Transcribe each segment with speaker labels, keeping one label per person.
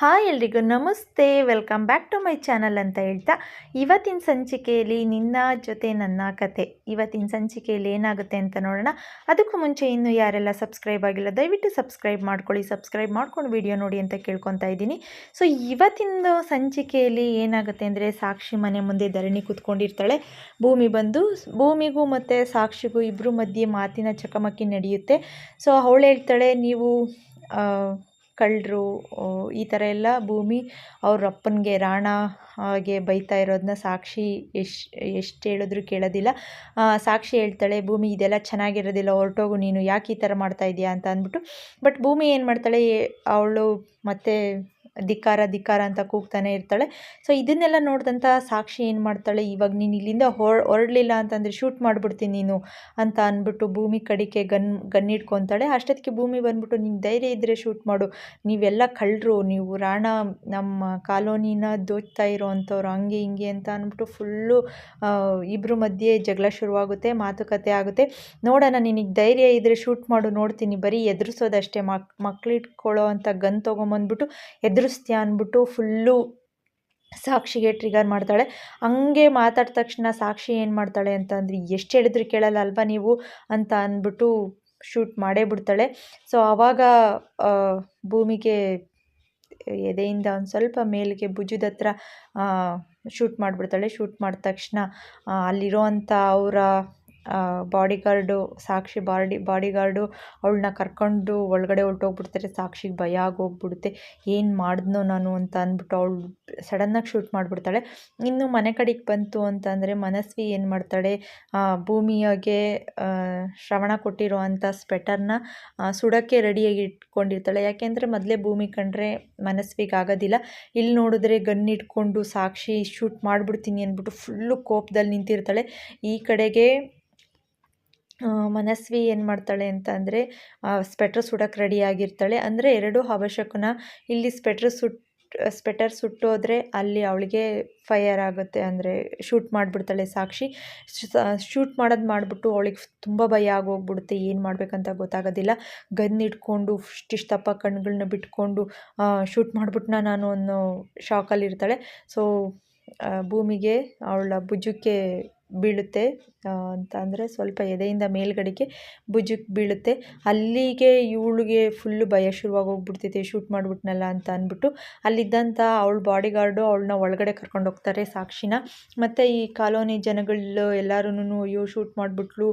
Speaker 1: Hi ಎಲ್ರಿಗೂ ನಮಸ್ತೆ. Welcome back to my channel ಅಂತ ಹೇಳ್ತಾ, ಇವತ್ತಿನ ಸಂಚಿಕೆಯಲ್ಲಿ ನಿನ್ನ ಜೊತೆ ನನ್ನ ಕತೆ. ಇವತ್ತಿನ ಸಂಚಿಕೆಯಲ್ಲಿ ಏನಾಗುತ್ತೆ ಅಂತ ನೋಡೋಣ. ಅದಕ್ಕೂ ಮುಂಚೆ ಇನ್ನೂ ಯಾರೆಲ್ಲ ಸಬ್ಸ್ಕ್ರೈಬ್ ಆಗಿಲ್ಲ, ದಯವಿಟ್ಟು ಸಬ್ಸ್ಕ್ರೈಬ್ ಮಾಡ್ಕೊಳ್ಳಿ. ಸಬ್ಸ್ಕ್ರೈಬ್ ಮಾಡ್ಕೊಂಡು ವಿಡಿಯೋ ನೋಡಿ ಅಂತ ಕೇಳ್ಕೊತಾ ಇದ್ದೀನಿ. ಸೊ ಇವತ್ತಿನ ಸಂಚಿಕೆಯಲ್ಲಿ ಏನಾಗುತ್ತೆ ಅಂದರೆ, ಸಾಕ್ಷಿ ಮನೆ ಮುಂದೆ ಧರಣಿ ಕೂತ್ಕೊಂಡಿರ್ತಾಳೆ. ಭೂಮಿ ಬಂದು, ಭೂಮಿಗೂ ಮತ್ತು ಸಾಕ್ಷಿಗೂ ಇಬ್ಬರು ಮಧ್ಯೆ ಮಾತಿನ ಚಕಮಕಿ ನಡೆಯುತ್ತೆ. ಸೊ, ಅವಳು ಹೇಳ್ತಾಳೆ, ನೀವು ಕಳ್ಳರು ಈ ಥರ ಎಲ್ಲ ಭೂಮಿ ಅವ್ರ ಅಪ್ಪನಿಗೆ ರಾಣ ಹಾಗೆ ಬೈತಾ ಇರೋದನ್ನ ಸಾಕ್ಷಿ ಎಷ್ಟು ಎಷ್ಟು ಹೇಳಿದ್ರು ಕೇಳೋದಿಲ್ಲ. ಸಾಕ್ಷಿ ಹೇಳ್ತಾಳೆ, ಭೂಮಿ ಇದೆಲ್ಲ ಚೆನ್ನಾಗಿರೋದಿಲ್ಲ, ಹೊರಟೋಗು ನೀನು, ಯಾಕೆ ಈ ಥರ ಮಾಡ್ತಾ ಇದೀಯಾ? ಅಂತ ಅಂದ್ಬಿಟ್ಟು. ಬಟ್ ಭೂಮಿ ಏನು ಮಾಡ್ತಾಳೆ ಅವಳು ಮತ್ತೆ ಧಿಕ್ಕಾರ ಧಿಕ್ಕಾರ ಅಂತ ಕೂಗ್ತಾನೆ ಇರ್ತಾಳೆ. ಸೊ ಇದನ್ನೆಲ್ಲ ನೋಡಿದಂಥ ಸಾಕ್ಷಿ ಏನು ಮಾಡ್ತಾಳೆ? ಇವಾಗ ನೀನು ಇಲ್ಲಿಂದ ಹೊರ, ಹೊರಡಲಿಲ್ಲ ಅಂತಂದರೆ ಶೂಟ್ ಮಾಡಿಬಿಡ್ತೀನಿ ನೀನು ಅಂತ ಅಂದ್ಬಿಟ್ಟು ಭೂಮಿ ಕಡಿಕೆ ಗನ್ ಗನ್ ಇಟ್ಕೊತಾಳೆ ಅಷ್ಟೊತ್ತಿಗೆ ಭೂಮಿ ಬಂದ್ಬಿಟ್ಟು ನಿನ್ನ ಧೈರ್ಯ ಇದ್ದರೆ ಶೂಟ್ ಮಾಡು. ನೀವೆಲ್ಲ ಕಳ್ಳರು, ನೀವು ರಾಣ, ನಮ್ಮ ಕಾಲೋನಿನ ದೋಚ್ತಾ ಇರೋ ಅಂಥವ್ರು ಹಂಗೆ ಹಿಂಗೆ ಅಂತ ಅಂದ್ಬಿಟ್ಟು ಫುಲ್ಲು ಇಬ್ಬರ ಮಧ್ಯೆ ಜಗಳ ಶುರುವಾಗುತ್ತೆ, ಮಾತುಕತೆ ಆಗುತ್ತೆ. ನೋಡೋಣ, ನಿನಗೆ ಧೈರ್ಯ ಇದ್ದರೆ ಶೂಟ್ ಮಾಡು, ನೋಡ್ತೀನಿ. ಬರೀ ಎದುರಿಸೋದಷ್ಟೇ ಮಕ್, ಮಕ್ಳಿಟ್ಕೊಳ್ಳೋ ಅಂತ ಗನ್ ತೊಗೊಂಬಂದ್ಬಿಟ್ಟು ಎದುರಿಸ್ತೀಯ ಅಂದ್ಬಿಟ್ಟು ಫುಲ್ಲು ಸಾಕ್ಷಿಗೆ ಟ್ರಿಗರ್ ಮಾಡ್ತಾಳೆ. ಹಂಗೆ ಮಾತಾಡಿದ ತಕ್ಷಣ ಸಾಕ್ಷಿ ಏನು ಮಾಡ್ತಾಳೆ ಅಂತ ಅಂದರೆ, ಎಷ್ಟು ಹೇಳಿದ್ರು ಕೇಳಲ್ಲ ಅಲ್ವಾ ನೀವು ಅಂತ ಅಂದ್ಬಿಟ್ಟು ಶೂಟ್ ಮಾಡೇ ಬಿಡ್ತಾಳೆ. ಸೊ ಆವಾಗ ಭೂಮಿಗೆ ಎದೆಯಿಂದ ಒಂದು ಸ್ವಲ್ಪ ಮೇಲಿಗೆ ಭುಜದ ಹತ್ರ ಶೂಟ್ ಮಾಡಿಬಿಡ್ತಾಳೆ. ಶೂಟ್ ಮಾಡಿದ ತಕ್ಷಣ ಅಲ್ಲಿರೋ ಅಂಥ ಅವರ ಬಾಡಿಗಾರ್ಡು, ಸಾಕ್ಷಿ ಬಾಡಿ, ಬಾಡಿಗಾರ್ಡು ಅವಳನ್ನ ಕರ್ಕೊಂಡು ಒಳಗಡೆ ಹೊರ್ಟೋಗ್ಬಿಡ್ತಾರೆ. ಸಾಕ್ಷಿಗೆ ಭಯ ಆಗೋಗ್ಬಿಡುತ್ತೆ. ಏನು ಮಾಡಿದ್ನೋ ನಾನು ಅಂತ ಅಂದ್ಬಿಟ್ಟು ಅವಳು ಸಡನ್ನಾಗಿ ಶೂಟ್ ಮಾಡಿಬಿಡ್ತಾಳೆ. ಇನ್ನು ಮನೆ ಕಡೆಗೆ ಬಂತು ಅಂತಂದರೆ ಮನಸ್ವಿ ಏನು ಮಾಡ್ತಾಳೆ? ಭೂಮಿಯಾಗೆ ಶ್ರವಣ ಕೊಟ್ಟಿರೋ ಅಂಥ ಸ್ವೆಟರ್ನ ಸುಡೋಕ್ಕೆ ರೆಡಿಯಾಗಿ ಇಟ್ಕೊಂಡಿರ್ತಾಳೆ. ಯಾಕೆಂದರೆ ಮೊದಲೇ ಭೂಮಿ ಕಂಡ್ರೆ ಮನಸ್ವಿಗೆ ಆಗೋದಿಲ್ಲ. ಇಲ್ಲಿ ನೋಡಿದ್ರೆ ಗನ್ ಇಟ್ಕೊಂಡು ಸಾಕ್ಷಿ ಶೂಟ್ ಮಾಡಿಬಿಡ್ತೀನಿ ಅಂದ್ಬಿಟ್ಟು ಫುಲ್ಲು ಕೋಪದಲ್ಲಿ ನಿಂತಿರ್ತಾಳೆ. ಈ ಕಡೆಗೆ ಮನಸ್ವಿ ಏನು ಮಾಡ್ತಾಳೆ ಅಂತ ಅಂದರೆ ಸ್ವೆಟರ್ ಸುಡೋಕ್ಕೆ ರೆಡಿ ಆಗಿರ್ತಾಳೆ. ಅಂದರೆ ಎರಡು ಅವಶ್ಯಕನ. ಇಲ್ಲಿ ಸ್ವೆಟ್ರ್ ಸುಟ್, ಸ್ವೆಟರ್ ಸುಟ್ಟೋದ್ರೆ ಅಲ್ಲಿ ಅವಳಿಗೆ ಫೈಯರ್ ಆಗುತ್ತೆ. ಅಂದರೆ ಶೂಟ್ ಮಾಡಿಬಿಡ್ತಾಳೆ ಸಾಕ್ಷಿ. ಶೂಟ್ ಮಾಡೋದು ಮಾಡಿಬಿಟ್ಟು ಅವಳಿಗೆ ತುಂಬ ಭಯ ಆಗೋಗ್ಬಿಡುತ್ತೆ. ಏನು ಮಾಡಬೇಕಂತ ಗೊತ್ತಾಗೋದಿಲ್ಲ. ಗನ್ ಇಟ್ಕೊಂಡು ಇಷ್ಟಪ್ಪ ಕಣ್ಗಳನ್ನ ಬಿಟ್ಕೊಂಡು ಶೂಟ್ ಮಾಡಿಬಿಟ್ನ ನಾನು ಅನ್ನೋ ಶಾಕಲ್ಲಿರ್ತಾಳೆ ಸೊ ಭೂಮಿಗೆ, ಅವಳ ಭುಜಕ್ಕೆ ಬೀಳುತ್ತೆ. ಅಂತ ಅಂದರೆ ಸ್ವಲ್ಪ ಎದೆಯಿಂದ ಮೇಲ್ಗಡೆಗೆ ಭುಜಕ್ಕೆ ಬೀಳುತ್ತೆ. ಅಲ್ಲಿಗೆ ಇವಳಿಗೆ ಫುಲ್ಲು ಭಯ ಶುರುವಾಗಿ ಹೋಗ್ಬಿಡ್ತೈತೆ ಶೂಟ್ ಮಾಡಿಬಿಟ್ನಲ್ಲ ಅಂತ ಅಂದ್ಬಿಟ್ಟು. ಅಲ್ಲಿದ್ದಂಥ ಅವಳ ಬಾಡಿಗಾರ್ಡು ಅವಳನ್ನ ಒಳಗಡೆ ಕರ್ಕೊಂಡು ಹೋಗ್ತಾರೆ ಸಾಕ್ಷಿನ. ಮತ್ತು ಈ ಕಾಲೋನಿ ಜನಗಳು ಎಲ್ಲರೂ ಅಯ್ಯೋ ಶೂಟ್ ಮಾಡಿಬಿಟ್ಲು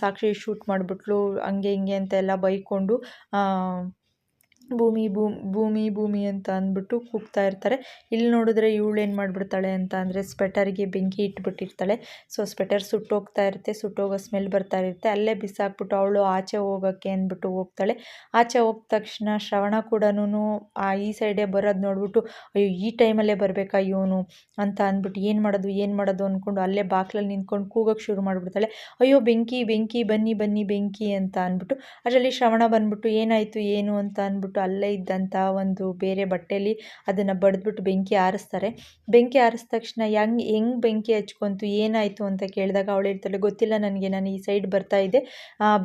Speaker 1: ಸಾಕ್ಷಿ ಶೂಟ್ ಮಾಡಿಬಿಟ್ಲು, ಹಂಗೆ ಹಿಂಗೆ ಅಂತ ಎಲ್ಲ ಬೈಕೊಂಡು ಭೂಮಿ ಭೂಮಿ ಭೂಮಿ ಅಂತ ಅಂದ್ಬಿಟ್ಟು ಕೂಗ್ತಾ ಇರ್ತಾರೆ. ಇಲ್ಲಿ ನೋಡಿದ್ರೆ ಇವಳು ಏನು ಮಾಡಿಬಿಡ್ತಾಳೆ ಅಂತ ಅಂದರೆ ಸ್ವೆಟರ್ಗೆ ಬೆಂಕಿ ಇಟ್ಬಿಟ್ಟಿರ್ತಾಳೆ. ಸೊ ಸ್ವೆಟರ್ ಸುಟ್ಟೋಗ್ತಾ ಇರುತ್ತೆ, ಸುಟ್ಟೋಗೋ ಸ್ಮೆಲ್ ಬರ್ತಾ ಇರುತ್ತೆ. ಅಲ್ಲೇ ಬಿಸಾಕ್ಬಿಟ್ಟು ಅವಳು ಆಚೆ ಹೋಗೋಕ್ಕೆ ಅಂದ್ಬಿಟ್ಟು ಹೋಗ್ತಾಳೆ. ಆಚೆ ಹೋಗಿದ ತಕ್ಷಣ ಶ್ರವಣ ಕೂಡ ಆ ಈ ಸೈಡೇ ಬರೋದು ನೋಡ್ಬಿಟ್ಟು, ಅಯ್ಯೋ, ಈ ಟೈಮಲ್ಲೇ ಬರಬೇಕಾ ಇವನು? ಅಂತ ಅಂದ್ಬಿಟ್ಟು, ಏನು ಮಾಡೋದು ಏನು ಮಾಡೋದು? ಅಂದ್ಕೊಂಡು ಅಲ್ಲೇ ಬಾಕ್ಲಲ್ಲಿ ನಿಂತ್ಕೊಂಡು ಕೂಗೋಕೆ ಶುರು ಮಾಡಿಬಿಡ್ತಾಳೆ. ಅಯ್ಯೋ, ಬೆಂಕಿ ಬೆಂಕಿ, ಬನ್ನಿ ಬನ್ನಿ, ಬೆಂಕಿ ಅಂತ ಅಂದ್ಬಿಟ್ಟು, ಅದರಲ್ಲಿ ಶ್ರವಣ ಬಂದ್ಬಿಟ್ಟು, ಏನಾಯಿತು, ಏನು? ಅಂತ ಅಂದ್ಬಿಟ್ಟು ಅಲ್ಲೇ ಇದ್ದಂಥ ಒಂದು ಬೇರೆ ಬಟ್ಟೆಯಲ್ಲಿ ಅದನ್ನು ಬಡಿದ್ಬಿಟ್ಟು ಬೆಂಕಿ ಆರಿಸ್ತಾರೆ. ಬೆಂಕಿ ಆರಿಸಿದ ತಕ್ಷಣ ಹೆಂಗ್, ಹೆಂಗೆ ಬೆಂಕಿ ಹಚ್ಕೊಂತು, ಏನಾಯಿತು ಅಂತ ಕೇಳಿದಾಗ ಅವಳು ಹೇಳ್ತಾಳೆ, ಗೊತ್ತಿಲ್ಲ ನನಗೆ, ನಾನು ಈ ಸೈಡ್ ಬರ್ತಾ ಇದ್ದೆ.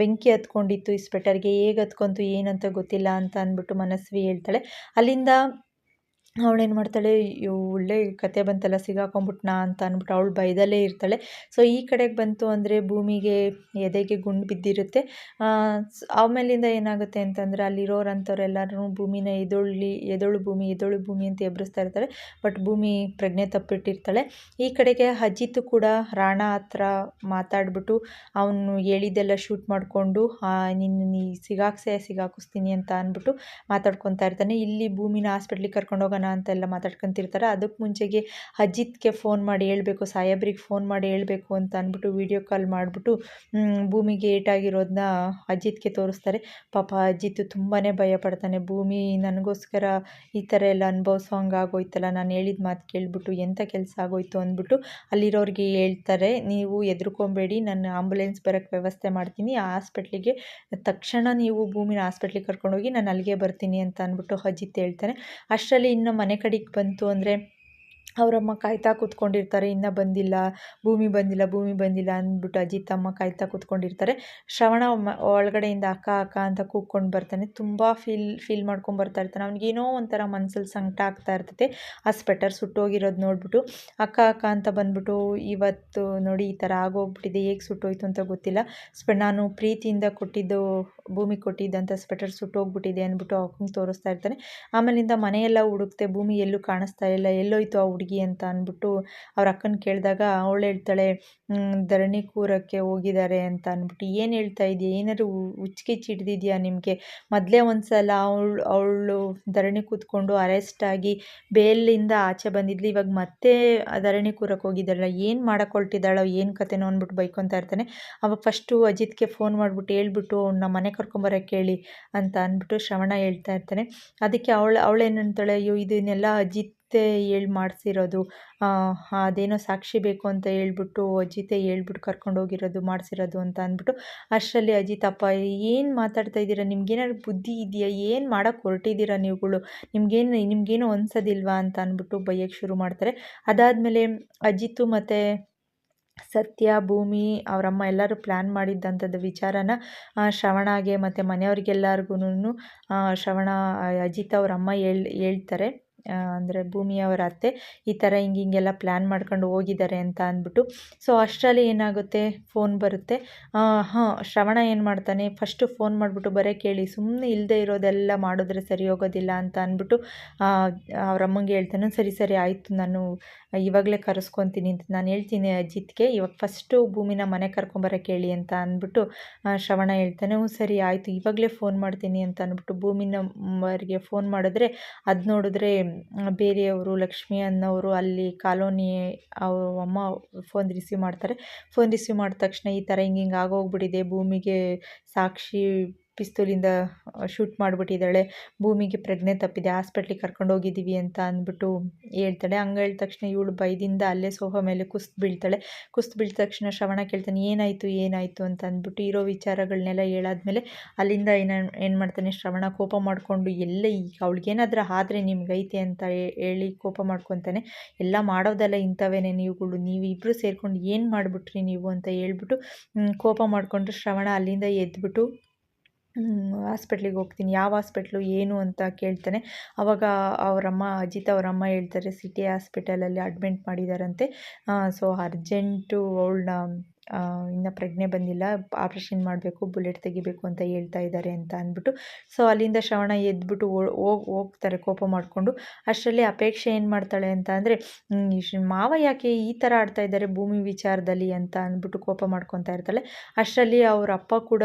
Speaker 1: ಬೆಂಕಿ ಹತ್ಕೊಂಡಿತ್ತು ಈ ಸ್ವೆಟರ್ಗೆ ಹೇಗೆ ಹತ್ಕೊಂತು, ಏನಂತ ಗೊತ್ತಿಲ್ಲ ಅಂತ ಅಂದ್ಬಿಟ್ಟು ಮನಸ್ವಿ ಹೇಳ್ತಾಳೆ. ಅಲ್ಲಿಂದ ಅವಳೇನು ಮಾಡ್ತಾಳೆ, ಅಯ್ಯೋ, ಒಳ್ಳೆ ಕತೆ ಬಂತಲ್ಲ ಸಿಗಾಕೊಂಬಿಟ್ನ ಅಂತ ಅಂದ್ಬಿಟ್ಟು ಅವಳು ಭಯದಲ್ಲೇ ಇರ್ತಾಳೆ. ಸೊ ಈ ಕಡೆಗೆ ಬಂತು ಅಂದರೆ ಭೂಮಿಗೆ ಎದೆಗೆ ಗುಂಡು ಬಿದ್ದಿರುತ್ತೆ. ಆಮೇಲಿಂದ ಏನಾಗುತ್ತೆ ಅಂತಂದರೆ ಅಲ್ಲಿರೋರಂಥವ್ರೆಲ್ಲರೂ ಭೂಮಿನ ಎದೊಳ್ಳಿ, ಎದೊಳು ಭೂಮಿ ಎದೊಳು ಭೂಮಿ ಅಂತ ಎಬ್ಬಿಸ್ತಾ ಇರ್ತಾರೆ. ಬಟ್ ಭೂಮಿ ಪ್ರಜ್ಞೆ ತಪ್ಪಿಟ್ಟಿರ್ತಾಳೆ. ಈ ಕಡೆಗೆ ಅಜಿತ್ ಕೂಡ ರಾಣ ಹತ್ರ ಮಾತಾಡ್ಬಿಟ್ಟು ಅವನು ಹೇಳಿದ್ದೆಲ್ಲ ಶೂಟ್ ಮಾಡಿಕೊಂಡು ನಿನ್ನ ನೀ, ಸಿಗಾಕ್ಸೆ, ಸಿಗಾಕಿಸ್ತೀನಿ ಅಂತ ಅಂದ್ಬಿಟ್ಟು ಮಾತಾಡ್ಕೊತಾ ಇರ್ತಾನೆ. ಇಲ್ಲಿ ಭೂಮಿನ ಹಾಸ್ಪಿಟ್ಲಿಗೆ ಕರ್ಕೊಂಡು ಅಂತೆಲ್ಲ ಮಾತಾಡ್ಕೊಂತಿರ್ತಾರೆ. ಅದಕ್ಕೆ ಮುಂಚೆಗೆ ಅಜಿತ್ಗೆ ಫೋನ್ ಮಾಡಿ ಹೇಳಬೇಕು, ಸಾಹೇಬ್ರಿಗೆ ಫೋನ್ ಮಾಡಿ ಹೇಳಬೇಕು ಅಂತ ಅಂದ್ಬಿಟ್ಟು ವೀಡಿಯೋ ಕಾಲ್ ಮಾಡಿಬಿಟ್ಟು ಭೂಮಿಗೆ ಏಟಾಗಿರೋದನ್ನ ಅಜಿತ್ಗೆ ತೋರಿಸ್ತಾರೆ. ಪಾಪ ಅಜಿತ್ ತುಂಬಾ ಭಯ ಪಡ್ತಾನೆ. ಭೂಮಿ ನನಗೋಸ್ಕರ ಈ ಥರ ಎಲ್ಲ ಅನುಭವಿಸೋ ಹಂಗೆ ಆಗೋಯ್ತಲ್ಲ, ನಾನು ಹೇಳಿದ ಮಾತು ಕೇಳಿಬಿಟ್ಟು ಎಂಥ ಕೆಲಸ ಆಗೋಯ್ತು ಅಂದ್ಬಿಟ್ಟು ಅಲ್ಲಿರೋರಿಗೆ ಹೇಳ್ತಾರೆ. ನೀವು ಎದ್ರುಕೊಂಬೇಡಿ, ನಾನು ಆಂಬುಲೆನ್ಸ್ ಬರೋಕ್ಕೆ ವ್ಯವಸ್ಥೆ ಮಾಡ್ತೀನಿ. ಹಾಸ್ಪಿಟ್ಲಿಗೆ ತಕ್ಷಣ ನೀವು ಭೂಮಿನ ಹಾಸ್ಪಿಟ್ಲಿಗೆ ಕರ್ಕೊಂಡೋಗಿ ನಾನು ಅಲ್ಲಿಗೆ ಬರ್ತೀನಿ ಅಂತ ಅಂದ್ಬಿಟ್ಟು ಅಜಿತ್ ಹೇಳ್ತಾನೆ. ಅಷ್ಟರಲ್ಲಿ ಇನ್ನು ಮನೆ ಕಡೆಗೆ ಬಂತು ಅಂದರೆ ಅವರಮ್ಮ ಕಾಯ್ತಾ ಕೂತ್ಕೊಂಡಿರ್ತಾರೆ, ಇನ್ನೂ ಬಂದಿಲ್ಲ, ಭೂಮಿ ಬಂದಿಲ್ಲ ಭೂಮಿ ಬಂದಿಲ್ಲ ಅಂದ್ಬಿಟ್ಟು ಅಜ್ಜಿ ತಮ್ಮ ಕಾಯ್ತಾ ಕೂತ್ಕೊಂಡಿರ್ತಾರೆ. ಶ್ರವಣ ಒಳಗಡೆಯಿಂದ ಅಕ್ಕ ಅಕ್ಕ ಅಂತ ಕೂಗ್ಕೊಂಡು ಬರ್ತಾನೆ. ತುಂಬ ಫೀಲ್ ಫೀಲ್ ಮಾಡ್ಕೊಂಡು ಬರ್ತಾ ಇರ್ತಾನೆ. ಅವ್ನಿಗೇನೋ ಒಂಥರ ಮನ್ಸಲ್ಲಿ ಸಂಕಟ ಆಗ್ತಾ ಇರ್ತೈತೆ. ಆ ಸ್ವೆಟರ್ ಸುಟ್ಟೋಗಿರೋದು ನೋಡ್ಬಿಟ್ಟು ಅಕ್ಕ ಅಕ್ಕ ಅಂತ ಬಂದ್ಬಿಟ್ಟು, ಇವತ್ತು ನೋಡಿ ಈ ಥರ ಆಗೋಗ್ಬಿಟ್ಟಿದೆ, ಹೇಗೆ ಸುಟ್ಟೋಯ್ತು ಅಂತ ಗೊತ್ತಿಲ್ಲ. ಸ್ಪೆ ನಾನು ಪ್ರೀತಿಯಿಂದ ಕೊಟ್ಟಿದ್ದು ಭೂಮಿ ಕೊಟ್ಟಿದ್ದಂಥ ಸ್ವೆಟರ್ ಸುಟ್ಟೋಗ್ಬಿಟ್ಟಿದೆ ಅಂದ್ಬಿಟ್ಟು ಹಾಕಿಂಗ್ ತೋರಿಸ್ತಾ ಇರ್ತಾನೆ. ಆಮೇಲಿಂದ ಮನೆಯೆಲ್ಲ ಹುಡುಕ್ತೆ ಭೂಮಿ ಎಲ್ಲೂ ಕಾಣಿಸ್ತಾ ಇಲ್ಲ ಎಲ್ಲೋಯ್ತು ಆ ಹುಡುಗಿ ಅಂತ ಅಂದ್ಬಿಟ್ಟು ಅವ್ರ ಅಕ್ಕನ ಕೇಳಿದಾಗ ಅವಳು ಹೇಳ್ತಾಳೆ "ಹ್ಮ್, ಧರಣಿ ಕೂರಕ್ಕೆ ಹೋಗಿದ್ದಾರೆ ಅಂತ ಅಂದ್ಬಿಟ್ಟು ಏನು ಹೇಳ್ತಾ ಇದೆಯಾ? ಏನಾದ್ರು ಹಿಡ್ದಿದ್ಯಾ ನಿಮಗೆ? ಮೊದಲೇ ಒಂದು ಸಲ ಅವಳು ಅವಳು ಧರಣಿ ಕೂತ್ಕೊಂಡು ಅರೆಸ್ಟ್ ಆಗಿ ಬೇಲಿಂದ ಆಚೆ ಬಂದಿದ್ಲು ಇವಾಗ ಮತ್ತೆ ಧರಣಿ ಕೂರಕ್ಕೆ ಹೋಗಿದ್ದಾಳ ಏನು ಮಾಡಕೊಳ್ತಿದ್ದಾಳೋ ಏನು ಕತೆನೋ ಅಂದ್ಬಿಟ್ಟು ಬೈಕೊತಾ ಇರ್ತಾನೆ. ಅವಾಗ ಫಸ್ಟು ಅಜಿತ್ಗೆ ಫೋನ್ ಮಾಡಿಬಿಟ್ಟು ಹೇಳ್ಬಿಟ್ಟು ಅವ್ನ ಮನೆ ಕರ್ಕೊಂಬರಕ್ಕೆ ಹೇಳಿ ಅಂತ ಅಂದ್ಬಿಟ್ಟು ಶ್ರವಣ ಹೇಳ್ತಾ ಇರ್ತಾನೆ. ಅದಕ್ಕೆ ಅವಳು ಅವಳೇನಂತಾಳೆ ಅಯ್ಯೋ, ಇದನ್ನೆಲ್ಲ ಅಜಿತೆ ಹೇಳಿ ಮಾಡಿಸಿರೋದು. ಅದೇನೋ ಸಾಕ್ಷಿ ಬೇಕು ಅಂತ ಹೇಳ್ಬಿಟ್ಟು ಅಜಿತೆ ಹೇಳ್ಬಿಟ್ಟು ಕರ್ಕೊಂಡು ಹೋಗಿರೋದು, ಮಾಡಿಸಿರೋದು ಅಂತ ಅಂದ್ಬಿಟ್ಟು ಅಷ್ಟರಲ್ಲಿ ಅಜಿತಪ್ಪ, ಏನು ಮಾತಾಡ್ತಾ ಇದ್ದೀರಾ? ನಿಮ್ಗೇನಾದ್ರು ಬುದ್ಧಿ ಇದೆಯಾ? ಏನು ಮಾಡೋಕ್ಕೆ ಹೊರಟಿದ್ದೀರಾ ನೀವುಗಳು? ನಿಮ್ಗೇನು ನಿಮ್ಗೇನು ಅನ್ಸೋದಿಲ್ವಾ? ಅಂತ ಅಂದ್ಬಿಟ್ಟು ಬೈಯಕ್ಕೆ ಶುರು ಮಾಡ್ತಾರೆ. ಅದಾದಮೇಲೆ ಅಜಿತು ಮತ್ತು ಸತ್ಯ, ಭೂಮಿ, ಅವರಮ್ಮ ಎಲ್ಲರೂ ಪ್ಲ್ಯಾನ್ ಮಾಡಿದ್ದಂಥದ್ದು ವಿಚಾರನ ಶ್ರವಣಗೆ ಮತ್ತು ಮನೆಯವ್ರಿಗೆಲ್ಲರಿಗೂ ಶ್ರವಣ ಅಜಿತ್ ಅವರಮ್ಮ ಹೇಳ್, ಹೇಳ್ತಾರೆ. ಅಂದರೆ ಭೂಮಿಯವರ ಅತ್ತೆ ಈ ಥರ ಹಿಂಗೆ ಹಿಂಗೆಲ್ಲ ಪ್ಲ್ಯಾನ್ ಮಾಡ್ಕೊಂಡು ಹೋಗಿದ್ದಾರೆ ಅಂತ ಅಂದ್ಬಿಟ್ಟು. ಸೊ ಅಷ್ಟರಲ್ಲಿ ಏನಾಗುತ್ತೆ? ಫೋನ್ ಬರುತ್ತೆ. ಹಾಂ, ಶ್ರವಣ ಏನು ಮಾಡ್ತಾನೆ? ಫಸ್ಟು ಫೋನ್ ಮಾಡಿಬಿಟ್ಟು ಬರೇ ಕೇಳಿ ಸುಮ್ಮನೆ ಇಲ್ಲದೆ ಇರೋದೆಲ್ಲ ಮಾಡಿದ್ರೆ ಸರಿ ಹೋಗೋದಿಲ್ಲ ಅಂತ ಅಂದ್ಬಿಟ್ಟು ಅವ್ರ ಅಮ್ಮಂಗೆ ಹೇಳ್ತಾನೆ, ಸರಿ ಸರಿ, ಆಯಿತು, ನಾನು ಇವಾಗಲೇ ಕರೆಸ್ಕೊತೀನಿ ಅಂತ. ನಾನು ಹೇಳ್ತೀನಿ ಅಜಿತ್ಗೆ, ಇವಾಗ ಫಸ್ಟು ಭೂಮಿನ ಮನೆ ಕರ್ಕೊಂಬರಕ್ಕೆ ಹೇಳಿ ಅಂತ ಅಂದ್ಬಿಟ್ಟು ಶ್ರವಣ ಹೇಳ್ತಾನೆ, ಹ್ಞೂ, ಸರಿ, ಆಯಿತು, ಇವಾಗಲೇ ಫೋನ್ ಮಾಡ್ತೀನಿ ಅಂತ ಅಂದ್ಬಿಟ್ಟು ಭೂಮಿನ ಅವರಿಗೆ ಫೋನ್ ಮಾಡಿದ್ರೆ ಅದು ನೋಡಿದ್ರೆ ಬೇರೆಯವರು, ಲಕ್ಷ್ಮಿ ಅನ್ನೋರು ಅಲ್ಲಿ ಕಾಲೋನಿ ಅವ್ರ ಅಮ್ಮ ಫೋನ್ ರಿಸೀವ್ ಮಾಡ್ತಾರೆ. ಫೋನ್ ರಿಸೀವ್ ಮಾಡಿದ ತಕ್ಷಣ ಈ ಥರ ಹಿಂಗೆ ಹಿಂಗೆ ಆಗೋಗ್ಬಿಟ್ಟಿದೆ, ಭೂಮಿಗೆ ಸಾಕ್ಷಿ ಪಿಸ್ತೂಲಿಂದ ಶೂಟ್ ಮಾಡಿಬಿಟ್ಟಿದ್ದಾಳೆ. ಭೂಮಿಗೆ ಪ್ರಜ್ಞೆ ತಪ್ಪಿದೆ. ಹಾಸ್ಪಿಟ್ಲಿಗೆ ಕರ್ಕೊಂಡು ಹೋಗಿದ್ದೀವಿ ಅಂತ ಅಂದ್ಬಿಟ್ಟು ಹೇಳ್ತಾಳೆ. ಹಂಗೆ ಹೇಳಿದ ತಕ್ಷಣ ಇವಳು ಬೈದಿಂದ ಅಲ್ಲೇ ಸೋಫಾ ಮೇಲೆ ಕುಸ್ತು ಬೀಳ್ತಾಳೆ. ಕುಸ್ತು ಬೀಳ್ದ ತಕ್ಷಣ ಶ್ರವಣ ಕೇಳ್ತಾನೆ, ಏನಾಯಿತು ಏನಾಯಿತು? ಅಂತ ಅಂದ್ಬಿಟ್ಟು ಇರೋ ವಿಚಾರಗಳನ್ನೆಲ್ಲ ಹೇಳಾದ್ಮೇಲೆ ಅಲ್ಲಿಂದ ಏನು ಏನು ಮಾಡ್ತಾನೆ? ಶ್ರವಣ ಕೋಪ ಮಾಡಿಕೊಂಡು, ಎಲ್ಲ ಈಗ ಅವಳಿಗೇನಾದ್ರೂ ಆದರೆ ನಿಮ್ಗೈತೆ ಅಂತ ಹೇಳಿ ಕೋಪ ಮಾಡ್ಕೊತಾನೆ. ಎಲ್ಲ ಮಾಡೋದೆಲ್ಲ ಇಂಥವೇನೆ ನೀವುಗಳು. ನೀವು ಇಬ್ಬರು ಸೇರ್ಕೊಂಡು ಏನು ಮಾಡಿಬಿಟ್ರಿ ನೀವು? ಅಂತ ಹೇಳ್ಬಿಟ್ಟು ಕೋಪ ಮಾಡಿಕೊಂಡು ಶ್ರವಣ ಅಲ್ಲಿಂದ ಎದ್ಬಿಟ್ಟು ಹಾಸ್ಪಿಟ್ಲಿಗೆ ಹೋಗ್ತೀನಿ, ಯಾವ ಹಾಸ್ಪಿಟ್ಲು ಏನು ಅಂತ ಕೇಳ್ತಾನೆ. ಅವಾಗ ಅವರಮ್ಮ, ಅಜಿತ್ ಅವರಮ್ಮ ಹೇಳ್ತಾರೆ, ಸಿಟಿ ಹಾಸ್ಪಿಟಲಲ್ಲಿ ಅಡ್ಮಿಂಟ್ ಮಾಡಿದಾರಂತೆ. ಸೊ ಅರ್ಜೆಂಟು ಅವಳನ್ನ ಇನ್ನು ಪ್ರಜ್ಞೆ ಬಂದಿಲ್ಲ, ಆಪ್ರೇಷನ್ ಮಾಡಬೇಕು, ಬುಲೆಟ್ ತೆಗಿಬೇಕು ಅಂತ ಹೇಳ್ತಾ ಇದ್ದಾರೆ ಅಂತ ಅಂದ್ಬಿಟ್ಟು. ಸೊ ಅಲ್ಲಿಂದ ಶ್ರವಣ ಎದ್ಬಿಟ್ಟು ಹೋಗಿ, ಹೋಗ್ತಾರೆ, ಕೋಪ ಮಾಡಿಕೊಂಡು. ಅಷ್ಟರಲ್ಲಿ ಅಪೇಕ್ಷೆ ಏನು ಮಾಡ್ತಾಳೆ ಅಂತ ಅಂದರೆ ಮಾವ ಯಾಕೆ ಈ ಥರ ಆಡ್ತಾ ಇದ್ದಾರೆ ಭೂಮಿ ವಿಚಾರದಲ್ಲಿ ಅಂತ ಅಂದ್ಬಿಟ್ಟು ಕೋಪ ಮಾಡ್ಕೊತಾ ಇರ್ತಾಳೆ. ಅಷ್ಟರಲ್ಲಿ ಅವ್ರ ಅಪ್ಪ ಕೂಡ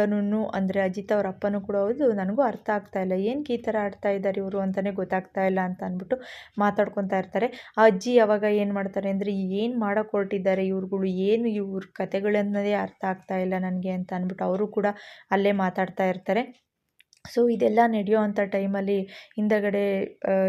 Speaker 1: ಅಂದರೆ ಅಜಿತ್ ಅವ್ರ ಅಪ್ಪನೂ ಕೂಡ ಹೌದು, ನನಗೂ ಅರ್ಥ ಆಗ್ತಾ ಇಲ್ಲ ಏನಕ್ಕೆ ಈ ಥರ ಆಡ್ತಾ ಇದ್ದಾರೆ ಇವರು ಅಂತಲೇ ಗೊತ್ತಾಗ್ತಾ ಇಲ್ಲ ಅಂತ ಅಂದ್ಬಿಟ್ಟು ಮಾತಾಡ್ಕೊತಾ ಇರ್ತಾರೆ. ಆ ಅಜ್ಜಿ ಯಾವಾಗ ಏನು ಮಾಡ್ತಾರೆ ಅಂದರೆ, ಏನು ಮಾಡೋಕ್ಕೆ ಹೊರಟಿದ್ದಾರೆ ಇವ್ರುಗಳು, ಏನು ಇವ್ರ ಕತೆಗಳನ್ನೋದೇ ಅರ್ಥ ಆಗ್ತಾ ಇಲ್ಲ ನನಗೆ ಅಂತ ಅಂದ್ಬಿಟ್ಟು ಅವರು ಕೂಡ ಅಲ್ಲೇ ಮಾತಾಡ್ತಾ ಇರ್ತಾರೆ. ಸೊ, ಇದೆಲ್ಲ ನಡೆಯೋ ಅಂಥ ಟೈಮಲ್ಲಿ ಹಿಂದಗಡೆ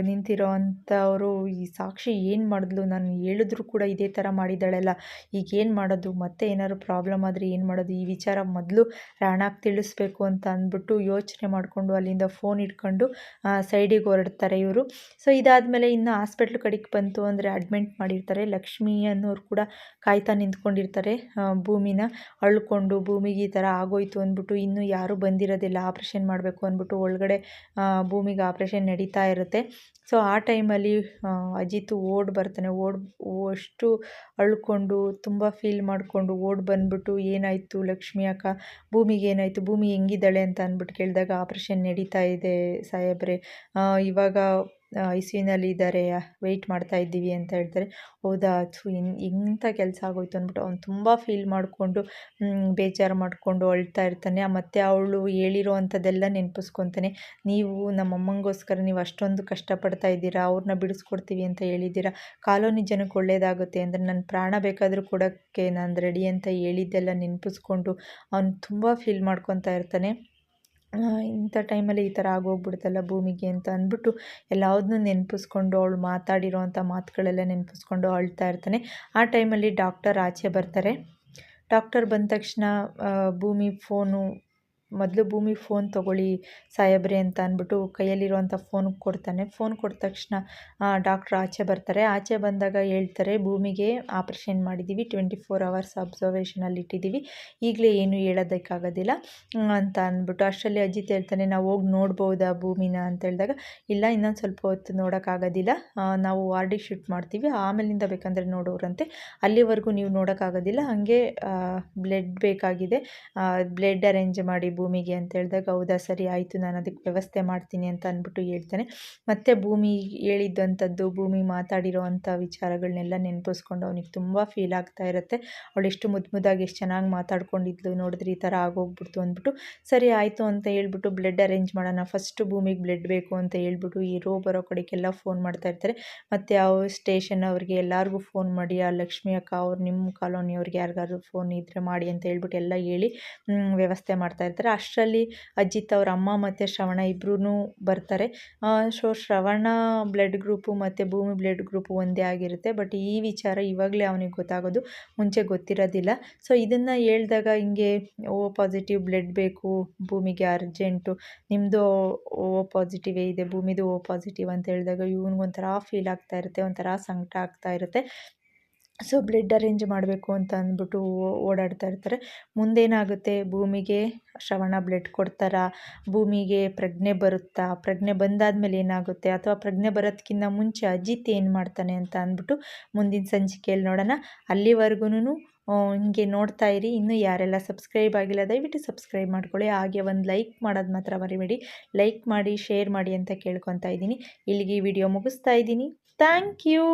Speaker 1: ನಿಂತಿರೋ ಅಂಥವರು ಈ ಸಾಕ್ಷಿ ಏನು ಮಾಡಿದ್ಲು? ನಾನು ಹೇಳಿದ್ರು ಕೂಡ ಇದೇ ಥರ ಮಾಡಿದ್ದಾಳಲ್ಲ. ಈಗ ಏನು ಮಾಡೋದು? ಮತ್ತೆ ಏನಾದ್ರು ಪ್ರಾಬ್ಲಮ್ ಆದರೆ ಏನು ಮಾಡೋದು? ಈ ವಿಚಾರ ಮೊದಲು ರಾಣಾಗೆ ತಿಳಿಸ್ಬೇಕು ಅಂತ ಅಂದ್ಬಿಟ್ಟು ಯೋಚನೆ ಮಾಡಿಕೊಂಡು ಅಲ್ಲಿಂದ ಫೋನ್ ಇಟ್ಕೊಂಡು ಸೈಡಿಗೆ ಹೊರಡ್ತಾರೆ ಇವರು. ಸೊ, ಇದಾದಮೇಲೆ ಇನ್ನು ಹಾಸ್ಪಿಟ್ಲ್ ಕಡೆಗೆ ಬಂತು ಅಂದರೆ ಅಡ್ಮಿಂಟ್ ಮಾಡಿರ್ತಾರೆ. ಲಕ್ಷ್ಮಿ ಅನ್ನೋರು ಕೂಡ ಕಾಯ್ತಾ ನಿಂತ್ಕೊಂಡಿರ್ತಾರೆ ಭೂಮಿನ. ಅಳ್ಕೊಂಡು ಭೂಮಿಗೆ ಈ ಥರ ಆಗೋಯ್ತು ಅಂದ್ಬಿಟ್ಟು ಇನ್ನೂ ಯಾರೂ ಬಂದಿರೋದಿಲ್ಲ. ಆಪ್ರೇಷನ್ ಮಾಡಬೇಕು ಅಂದ್ಬಿಟ್ಟು ಒಳಗಡೆ ಭೂಮಿಗೆ ಆಪ್ರೇಷನ್ ನಡೀತಾ ಇರುತ್ತೆ. ಸೊ ಆ ಟೈಮಲ್ಲಿ ಅಜಿತ್ ಓಡ್ ಬರ್ತಾನೆ. ಓಡ್, ಅಷ್ಟು ಅಳ್ಕೊಂಡು, ತುಂಬ ಫೀಲ್ ಮಾಡಿಕೊಂಡು ಓಡ್ ಬಂದ್ಬಿಟ್ಟು, ಏನಾಯಿತು ಲಕ್ಷ್ಮಿ ಅಕ್ಕ? ಭೂಮಿಗೆ ಏನಾಯಿತು? ಭೂಮಿ ಹೆಂಗಿದ್ದಾಳೆ ಅಂತ ಅಂದ್ಬಿಟ್ಟು ಕೇಳಿದಾಗ ಆಪ್ರೇಷನ್ ನಡೀತಾ ಇದೆ ಸಾಹೇಬ್ರೆ. ಇವಾಗ ಐ ಸಿ ಯುನಲ್ಲಿ ಇದ್ದಾರೆ ವೆಯ್ಟ್ ಮಾಡ್ತಾ ಇದ್ದೀವಿ ಅಂತ ಹೇಳ್ತಾರೆ. ಹೌದಾ, ಥು, ಇನ್, ಇಂಥ ಕೆಲಸ ಆಗೋಯ್ತು ಅಂದ್ಬಿಟ್ಟು ಅವ್ನು ತುಂಬ ಫೀಲ್ ಮಾಡಿಕೊಂಡು ಬೇಜಾರು ಮಾಡಿಕೊಂಡು ಅಳ್ತಾ ಇರ್ತಾನೆ. ಮತ್ತು ಅವಳು ಹೇಳಿರೋ ಅಂಥದ್ದೆಲ್ಲ ನೆನಪಿಸ್ಕೊತಾನೆ. ನೀವು ನಮ್ಮಮ್ಮಂಗೋಸ್ಕರ ನೀವು ಅಷ್ಟೊಂದು ಕಷ್ಟಪಡ್ತಾ ಇದ್ದೀರಾ ಅವ್ರನ್ನ ಬಿಡಿಸ್ಕೊಡ್ತೀವಿ ಅಂತ ಹೇಳಿದ್ದೀರಾ? ಕಾಲೋನಿ ಜನಕ್ಕೆ ಒಳ್ಳೆಯದಾಗುತ್ತೆ ಅಂದರೆ ನನ್ನ ಪ್ರಾಣ ಬೇಕಾದರೂ ಕೊಡೋಕ್ಕೆ ನಾನು ರೆಡಿ ಅಂತ ಹೇಳಿದ್ದೆಲ್ಲ ನೆನಪಿಸ್ಕೊಂಡು ಅವ್ನು ತುಂಬ ಫೀಲ್ ಮಾಡ್ಕೊತಾ ಇರ್ತಾನೆ. ಇಂಥ ಟೈಮಲ್ಲಿ ಈ ಥರ ಆಗೋಗ್ಬಿಡ್ತಲ್ಲ ಭೂಮಿಗೆ ಅಂತ ಅಂದ್ಬಿಟ್ಟು ಎಲ್ಲದನ್ನೂ ನೆನಪಿಸ್ಕೊಂಡು ಅವಳು ಮಾತಾಡಿರೋವಂಥ ಮಾತುಗಳೆಲ್ಲ ನೆನಪಿಸ್ಕೊಂಡು ಅಳ್ತಾ ಇರ್ತಾನೆ. ಆ ಟೈಮಲ್ಲಿ ಡಾಕ್ಟರ್ ಆಚೆ ಬರ್ತಾರೆ. ಡಾಕ್ಟರ್ ಬಂದ ತಕ್ಷಣ ಭೂಮಿ ಫೋನು ಮೊದಲು ಭೂಮಿ ಫೋನ್ ತೊಗೊಳ್ಳಿ ಸಾಹೇಬ್ರೆ ಅಂತ ಅಂದ್ಬಿಟ್ಟು ಕೈಯಲ್ಲಿರುವಂಥ ಫೋನ್ ಕೊಡ್ತಾನೆ. ಫೋನ್ ಕೊಟ್ಟ ತಕ್ಷಣ ಡಾಕ್ಟ್ರ್ ಆಚೆ ಬರ್ತಾರೆ. ಆಚೆ ಬಂದಾಗ ಹೇಳ್ತಾರೆ, ಭೂಮಿಗೆ ಆಪ್ರೇಷನ್ ಮಾಡಿದ್ದೀವಿ ಟ್ವೆಂಟಿ ಫೋರ್ ಅವರ್ಸ್ ಅಬ್ಸರ್ವೇಷನಲ್ಲಿ ಇಟ್ಟಿದ್ದೀವಿ ಈಗಲೇ ಏನು ಹೇಳೋದಕ್ಕಾಗೋದಿಲ್ಲ. ಅಂತ ಅಂದ್ಬಿಟ್ಟು ಅಷ್ಟರಲ್ಲಿ ಅಜಿತ್ ಹೇಳ್ತಾನೆ, ನಾವು ಹೋಗಿ ನೋಡ್ಬೋದಾ ಭೂಮಿನ? ಅಂತ ಹೇಳಿದಾಗ, ಇಲ್ಲ, ಇನ್ನೊಂದು ಸ್ವಲ್ಪ ಹೊತ್ತು ನೋಡೋಕ್ಕಾಗೋದಿಲ್ಲ. ನಾವು ವಾರ್ಡಿಗೆ ಶಿಫ್ಟ್ ಮಾಡ್ತೀವಿ. ಆಮೇಲಿಂದ ಬೇಕಂದರೆ ನೋಡೋರಂತೆ. ಅಲ್ಲಿವರೆಗೂ ನೀವು ನೋಡೋಕ್ಕಾಗೋದಿಲ್ಲ. ಹಾಗೆ ಬ್ಲಡ್ ಬೇಕಾಗಿದೆ. ಬ್ಲಡ್ ಅರೇಂಜ್ ಮಾಡಿ ಭೂಮಿಗೆ ಅಂತ ಹೇಳಿದಾಗ, ಹೌದಾ, ಸರಿ, ಆಯಿತು, ನಾನು ಅದಕ್ಕೆ ವ್ಯವಸ್ಥೆ ಮಾಡ್ತೀನಿ ಅಂತ ಅಂದ್ಬಿಟ್ಟು ಹೇಳ್ತಾನೆ. ಮತ್ತು ಭೂಮಿ ಹೇಳಿದ್ದಂಥದ್ದು ಭೂಮಿ ಮಾತಾಡಿರೋ ಅಂಥ ವಿಚಾರಗಳನ್ನೆಲ್ಲ ನೆನಪಿಸ್ಕೊಂಡು ಅವನಿಗೆ ತುಂಬ ಫೀಲ್ ಆಗ್ತಾ ಇರುತ್ತೆ. ಅವಳು ಎಷ್ಟು ಮುದ್ದು ಮುದ್ದಾಗಿ, ಎಷ್ಟು ಚೆನ್ನಾಗಿ ಮಾತಾಡ್ಕೊಂಡಿದ್ಲು, ನೋಡಿದ್ರೆ ಈ ಥರ ಆಗೋಗ್ಬಿಡ್ತು ಅಂದ್ಬಿಟ್ಟು, ಸರಿ, ಆಯಿತು ಅಂತ ಹೇಳ್ಬಿಟ್ಟು ಬ್ಲಡ್ ಅರೇಂಜ್ ಮಾಡೋಣ ಫಸ್ಟು ಭೂಮಿಗೆ ಬ್ಲಡ್ ಬೇಕು ಅಂತ ಹೇಳ್ಬಿಟ್ಟು ಈ ರೋ ಬರೋ ಕಡೆಗೆಲ್ಲ ಫೋನ್ ಮಾಡ್ತಾ ಇರ್ತಾರೆ. ಮತ್ತು ಅವ್ರ ಸ್ಟೇಷನ್ ಅವ್ರಿಗೆ ಎಲ್ಲರಿಗೂ ಫೋನ್ ಮಾಡಿ, ಆ ಲಕ್ಷ್ಮಿ ಅಕ್ಕ ಅವ್ರು, ನಿಮ್ಮ ಕಾಲೋನಿಯವ್ರಿಗೆ ಯಾರಿಗಾದ್ರು ಫೋನ್ ಇದ್ದರೆ ಮಾಡಿ ಅಂತ ಹೇಳ್ಬಿಟ್ಟು ಎಲ್ಲ ಹೇಳಿ ವ್ಯವಸ್ಥೆ ಮಾಡ್ತಾ ಇರ್ತಾರೆ. ಅಷ್ಟರಲ್ಲಿ ಅಜಿತ್ ಅವ್ರ ಅಮ್ಮ ಮತ್ತು ಶ್ರವಣ ಇಬ್ಬರೂ ಬರ್ತಾರೆ. ಸೊ ಶ್ರವಣ ಬ್ಲಡ್ ಗ್ರೂಪು ಮತ್ತು ಭೂಮಿ ಬ್ಲಡ್ ಗ್ರೂಪು ಒಂದೇ ಆಗಿರುತ್ತೆ. ಬಟ್ ಈ ವಿಚಾರ ಇವಾಗಲೇ ಅವನಿಗೆ ಗೊತ್ತಾಗೋದು. ಮುಂಚೆ ಗೊತ್ತಿರೋದಿಲ್ಲ. ಸೊ ಇದನ್ನು ಹೇಳಿದಾಗ ಹಿಂಗೆ, ಓ ಪಾಸಿಟಿವ್ ಬ್ಲಡ್ ಬೇಕು, ಭೂಮಿಗೆ ಅರ್ಜೆಂಟು ನಿಮ್ಮದು ಓ ಪಾಸಿಟಿವೇ ಇದೆ, ಭೂಮಿದು ಓ ಪಾಸಿಟಿವ್ ಅಂತ ಹೇಳಿದಾಗ ಇವನಿಗೊಂಥರ ಫೀಲ್ ಆಗ್ತಾ ಇರುತ್ತೆ, ಒಂಥರ ಸಂಕಟ ಆಗ್ತಾ ಇರುತ್ತೆ. ಸೊ ಬ್ಲಡ್ ಅರೇಂಜ್ ಮಾಡಬೇಕು ಅಂತ ಅಂದ್ಬಿಟ್ಟು ಓಡಾಡ್ತಾ ಇರ್ತಾರೆ. ಮುಂದೇನಾಗುತ್ತೆ? ಭೂಮಿಗೆ ಶ್ರವಣ ಬ್ಲಡ್ ಕೊಡ್ತಾರಾ? ಭೂಮಿಗೆ ಪ್ರಜ್ಞೆ ಬರುತ್ತಾ? ಪ್ರಜ್ಞೆ ಬಂದಾದ್ಮೇಲೆ ಏನಾಗುತ್ತೆ? ಅಥವಾ ಪ್ರಜ್ಞೆ ಬರೋದಕ್ಕಿಂತ ಮುಂಚೆ ಅಜಿತ್ ಏನು ಮಾಡ್ತಾನೆ ಅಂತ ಅಂದ್ಬಿಟ್ಟು ಮುಂದಿನ ಸಂಚಿಕೆಯಲ್ಲಿ ನೋಡೋಣ. ಅಲ್ಲಿವರೆಗೂ ಹಿಂಗೆ ನೋಡ್ತಾ ಇರಿ. ಇನ್ನೂ ಯಾರೆಲ್ಲ ಸಬ್ಸ್ಕ್ರೈಬ್ ಆಗಿಲ್ಲ, ದಯವಿಟ್ಟು ಸಬ್ಸ್ಕ್ರೈಬ್ ಮಾಡ್ಕೊಳ್ಳಿ. ಹಾಗೆ ಒಂದು ಲೈಕ್ ಮಾಡೋದು ಮಾತ್ರ ಮರಿಬೇಡಿ. ಲೈಕ್ ಮಾಡಿ, ಶೇರ್ ಮಾಡಿ ಅಂತ ಕೇಳ್ಕೊತಾ ಇದ್ದೀನಿ. ಇಲ್ಲಿಗೆ ವಿಡಿಯೋ ಮುಗಿಸ್ತಾ ಇದ್ದೀನಿ. Thank you!